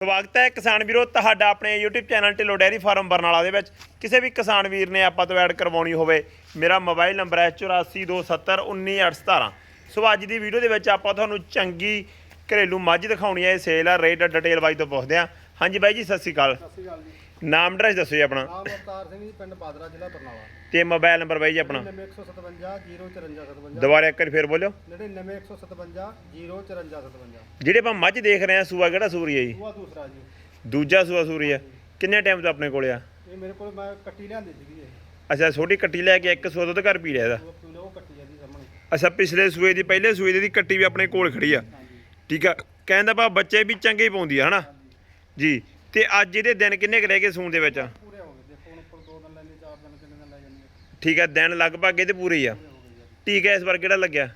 ਸਵਾਗਤ ਹੈ ਕਿਸਾਨ ਵੀਰੋ, ਤੁਹਾਡਾ ਆਪਣੇ YouTube channel Dhillon dairy farm Barnala ਦੇ ਵਿੱਚ। ਕਿਸੇ ਵੀ ਕਿਸਾਨ ਵੀਰ ਨੇ ਆਪਾਂ ਤੋਂ ਐਡ ਕਰਵਾਉਣੀ ਹੋਵੇ, ਮੇਰਾ ਮੋਬਾਈਲ ਨੰਬਰ ਹੈ 8427191817 ਸੋ ਅੱਜ ਦੀ ਵੀਡੀਓ ਦੇ ਵਿੱਚ ਆਪਾਂ ਤੁਹਾਨੂੰ ਚੰਗੀ ਘਰੇਲੂ ਮੱਝ ਦਿਖਾਉਣੀ ਹੈ, ਇਹ ਸੇਲ ਆ ਰੇਟ ਡਿਟੇਲ ਬਾਈ ਤੋਂ ਪੁੱਛਦੇ ਆ ਹਾਂਜੀ ਬਾਈ ਜੀ ਸਤਿ ਸ਼੍ਰੀ ਅਕਾਲ। ਸਤਿ ਸ਼੍ਰੀ ਅਕਾਲ ਜੀ। ਨਾਮ ਐਡਰੈਸ ਦੱਸੋ ਜੀ ਆਪਣਾ। ਨਾਮ ਅਵਤਾਰ ਸਿੰਘ ਜੀ ਪਿੰਡ ਬਾਦਰਾ ਜ਼ਿਲ੍ਹਾ ਬਰਨਾਲਾ। ਤੇ ਮੋਬਾਈਲ ਨੰਬਰ ਬਾਈ ਜੀ ਆਪਣਾ। 9157 05457 ਦੁਬਾਰਾ ਇੱਕ ਵਾਰੀ ਫੇਰ ਬੋਲਿਓ। 9157 05457 ਜਿਹੜੇ ਆਪਾਂ ਮੱਝ ਦੇਖ ਰਹੇ ਆ ਸੂਆ ਕਿਹੜਾ ਸੂਰੀ ਹੈ ਜੀ? ਦੂਆ ਦੂਸਰਾ ਜੀ। ਦੂਜਾ ਸੂਆ ਸੂਰੀ ਆ ਕਿੰਨੇ ਟਾਈਮ ਤੋਂ ਆਪਣੇ ਕੋਲੇ ਆ? ਇਹ ਮੇਰੇ ਕੋਲ ਮੈਂ ਕੱਟੀ ਲਿਆਂਦੀ ਸੀਗੀ ਇਹ। ਅੱਛਾ ਛੋਟੀ ਕੱਟੀ ਲੈ ਕੇ ਇੱਕ ਸੂਆ ਦੁੱਧ ਘਰ ਪੀ ਲਿਆ ਇਹਦਾ? ਉਹ ਪੀਲੇ ਉਹ ਕੱਟੀ ਆ ਜੀ ਸਾਹਮਣੇ। ਅੱਛਾ ਪਿਛਲੇ ਸੂਏ ਦੀ ਪਹਿਲੇ ਸੂਏ ਦੀ ਕੱਟੀ ਵੀ ਆਪਣੇ ਕੋਲ ਖੜੀ ਆ। ਠੀਕ ਆ। ਕਹਿੰਦਾ ਭਾ ਬੱਚੇ ਵੀ ਚੰਗੇ ਹੀ ਪਾਉਂਦੀ ਆ ਹਨਾ? ਜੀ। ਤੇ ਅੱਜ ਇਹਦੇ ਦਿਨ ਕਿੰਨੇ ਕੁ ਰਹਿ ਗਏ ਸੂਣ ਦੇ ਵਿੱਚ? ਪੂਰੇ ਹੋ ਗਏ। ਦੇਖੋ ਹੁਣ ਉੱਪਰ ਦੋ ਦਿਨ ਲੈਂਦੇ ਚਾਰ ਦਿਨ ਕਿੰਨੇ ਦਿਨ ਲੈ ਜਾਂਦੀ ਹੈ ਠੀਕ ਆ ਦਿਨ ਲਗਭਗ ਇਹਦੇ ਪੂਰੇ ਹੀ ਆ। ਪੂਰੇ ਹੋ ਗਏ ਟੀਕਾ ਇਸ ਵਾਰ ਕਿਹੜਾ ਲੱਗਿਆ?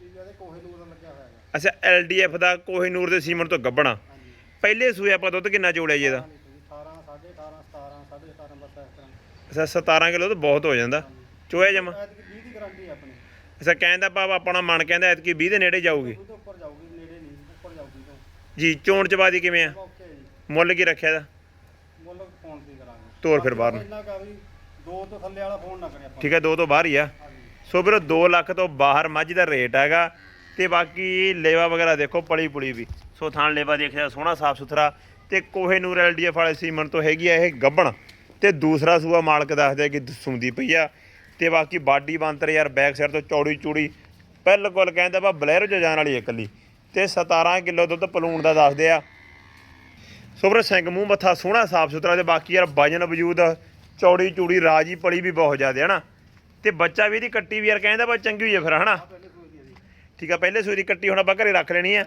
ਠੀਕ ਹੈ ਤੇ ਕੋਹੇ ਨੂਰ ਦਾ ਲੱਗਿਆ ਹੋਇਆ ਹੈਗਾ। ਅੱਛਾ ਐਲਡੀਐਫ ਦਾ ਕੋਹੀਨੂਰ ਦੇ ਸੀਮਨ ਤੋਂ ਗੱਬਣਾ ਹਾਂਜੀ। ਪਹਿਲੇ ਸੂਏ ਆਪਾਂ ਦੁੱਧ ਕਿੰਨਾ ਚੋੜਿਆ ਜੀ ਇਹਦਾ? 18 18 17 17 17 ਬਸ ਇਸ ਤਰ੍ਹਾਂ। ਅੱਛਾ 17 ਕਿਲੋ ਤਾਂ ਬਹੁਤ ਹੋ ਜਾਂਦਾ। ਚੋਇਆ ਜਮਾ? ਐਤਕੀ 20 ਦੀ ਗਾਰੰਟੀ ਹੈ ਆਪਣੀ। ਅੱਛਾ ਕਹਿੰਦਾ ਭਾਵ ਆਪਣਾ ਮਨ ਕਹਿੰਦਾ ਐਤਕੀ 20 ਦੇ ਨੇੜੇ ਜਾਊਗੀ। ਉਹਦੇ ਉੱਪਰ ਜਾਊਗੀ ਨੇੜੇ ਨਹੀਂ ਉੱਪਰ ਜਾਊਗੀ ਤਾਂ। ਜੀ ਚੋਣ ਚਬਾਦੀ ਕਿਵੇਂ ਆ? ਮੁੱਲ ਕੀ ਰੱਖਿਆ ਇਹਦਾ? ਮੁੱਲ ਫੋਨ ਤੇ ਕਰਾਂਗੇ। ਤੋਰ ਫਿਰ ਬਾਹਰ ਨੂੰ। ਇੰਨਾ ਕਾ ਵੀ ਦੋ ਤੋਂ ਥੱਲੇ ਵਾਲਾ ਫੋਨ ਨਾ ਕਰੇ ਆਪਾਂ। ਠੀਕ ਹੈ ਦੋ ਤੋਂ ਬਾਹਰ ਹੀ ਆ। ਹਾਂਜੀ। ਸੋ ਵੀਰੋ 2 ਲੱਖ ਤੋਂ ਬਾਹਰ ਮੱਝ ਦਾ ਰੇਟ ਹੈਗਾ ਤੇ ਬਾਕੀ ਲੇਵਾ ਵਗੈਰਾ ਦੇਖੋ ਪਲੀ ਪੁਲੀ ਵੀ। ਸੋ ਥਾਣ ਲੇਵਾ ਦੇਖਿਆ ਸੋਹਣਾ ਸਾਫ਼ ਸੁਥਰਾ ਤੇ ਕੋਹੇ ਨੂਰ ਐਲਡੀਐਫ ਵਾਲੇ ਸੀਮਨ ਤੋਂ ਹੈਗੀ ਆ ਇਹ ਗੱਬਣ ਤੇ ਦੂਸਰਾ ਸੂਆ ਮਾਲਕ ਦੱਸਦਾ ਕਿ ਸੁੰਦੀ ਪਈ ਆ ਤੇ ਬਾਕੀ ਬਾਡੀ ਬੰਤਰ ਯਾਰ ਬੈਕ ਸਾਈਡ ਤੋਂ ਚੌੜੀ ਚੂੜੀ ਬਿਲਕੁਲ ਕਹਿੰਦਾ ਵਾ ਬਲੈਰੋ ਚ ਜਾਣ ਵਾਲੀ ਹੈ ਇਕੱਲੀ ਤੇ 17 ਕਿਲੋ ਦੁੱਧ ਪਲੂਣ ਦਾ ਦੱਸਦੇ ਆ। ਸੁਬਰ ਸਿੰਘ ਮੂੰਹ ਮੱਥਾ ਸੋਹਣਾ, ਸਾਫ਼ ਸੁਥਰਾ ਤੇ ਬਾਕੀ ਯਾਰ ਵਜਨ ਵਜੂਦ, ਚੌੜੀ ਚੂੜੀ, ਰਾਜੀ ਪਲੀ ਵੀ ਬਹੁਤ ਜ਼ਿਆਦਾ ਹੈ ਨਾ ਤੇ ਬੱਚਾ ਵੀ ਇਹਦੀ ਕੱਟੀ ਵੀ ਯਾਰ ਕਹਿੰਦਾ ਬਾ ਚੰਗੀ ਹੋਈ ਹੈ ਫਿਰ, ਹਨਾ? ਹੈ ਜੀ ਠੀਕ ਆ, ਪਹਿਲੇ ਸੂਈ ਦੀ ਕੱਟੀ ਹੁਣ ਆਪਾਂ ਘਰੇ ਰੱਖ ਲੈਣੀ ਆ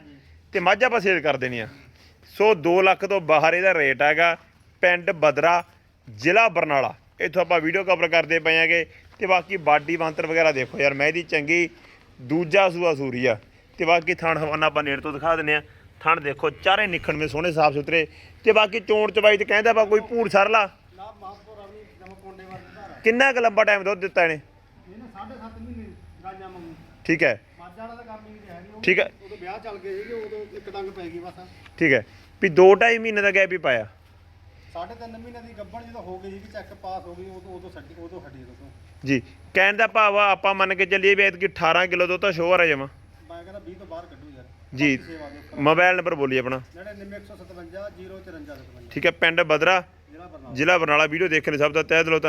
ਤੇ ਮੱਝ ਆਪਾਂ ਸੇਲ ਕਰ ਦੇਣੀ ਆ। ਸੋ 2 ਲੱਖ ਤੋਂ ਬਾਹਰ ਇਹਦਾ ਰੇਟ ਹੈਗਾ, ਪਿੰਡ ਬਦਰਾ, ਜ਼ਿਲ੍ਹਾ ਬਰਨਾਲਾ। ਇੱਥੋਂ ਆਪਾਂ ਵੀਡੀਓ ਕਵਰ ਕਰਦੇ ਪਏ ਆਂਗੇ ਤੇ ਬਾਕੀ ਬਾਡੀ ਬਾਂਤਰ ਵਗੈਰਾ ਦੇਖੋ ਯਾਰ ਮੈਂ ਇਹਦੀ ਚੰਗੀ, ਦੂਜਾ ਸੂਆ ਸੂਰੀ ਆ। ਤੇ ਬਾਕੀ ਥਾਣ ਹਵਾਨਾ ਆਪਾਂ ਨੇੜ ਤੋਂ ਦਿਖਾ ਦਿੰਨੇ ਆ। ਥਣ ਦੇਖੋ, ਚਾਰੇ ਨਿਖਣਵੇਂ ਸੋਹਣੇ ਸਾਫ਼ ਸੁਥਰੇ। ਤੇ ਬਾਕੀ ਚੋਣ ਚਬਾਈ ਤੇ ਕਹਿੰਦਾ ਵਾ ਕੋਈ ਭੂਰ ਸਰਲਾ ਕਿੰਨਾ ਕੁ ਲੰਬਾ ਟਾਈਮ ਦੁੱਧ ਦਿੱਤਾ ਇਹਨੇ? ਠੀਕ ਹੈ। ਮੱਝ ਵਾਲਾ ਤਾਂ ਠੀਕ ਹੈ। ਉਦੋਂ ਵਿਆਹ ਚੱਲ ਗਏ ਸੀਗੇ ਉਦੋਂ ਇੱਕ ਡੰਗ ਪੈ ਗਈ ਬਸ ਠੀਕ ਹੈ। ਵੀ 2.5 ਮਹੀਨੇ ਦਾ ਗੈਪ ਹੀ ਪਾਇਆ ਸਾਢੇ ਤਿੰਨ ਮਹੀਨੇ ਦੀ ਗੱਭਣ ਜਦੋਂ ਹੋ ਗਈ ਸੀ ਚੈੱਕ ਪਾਸ ਹੋ ਗਈ ਉਦੋਂ ਉਦੋਂ ਛੱਡੀ ਉਦੋਂ ਹੱਡੀ ਉਦੋਂ ਜੀ। ਕਹਿਣ ਦਾ ਭਾਵ ਆ, ਆਪਾਂ ਮੰਨ ਕੇ ਚੱਲੀਏ ਵੀ ਐਤਕੀ 18 ਕਿਲੋ ਦੁੱਧ ਤਾਂ ਸ਼ੋਰ ਹੈ ਜਮਾ ਮੈਂ। ਕਹਿੰਦਾ 20 ਤੋਂ ਬਾਹਰ ਕੱਢੂ। ਜੀ। ਮੋਬਾਈਲ ਨੰਬਰ ਬੋਲੀ ਆਪਣਾ। 9157 054 57 ਠੀਕ ਹੈ ਪਿੰਡ ਬਦਰਾ ਜ਼ਿਲ੍ਹਾ ਬਰਨਾਲਾ। ਵੀਡੀਓ ਦੇਖਣ ਲਈ ਸਭ ਦਾ ਤਹਿ ਦਿਲੋਂ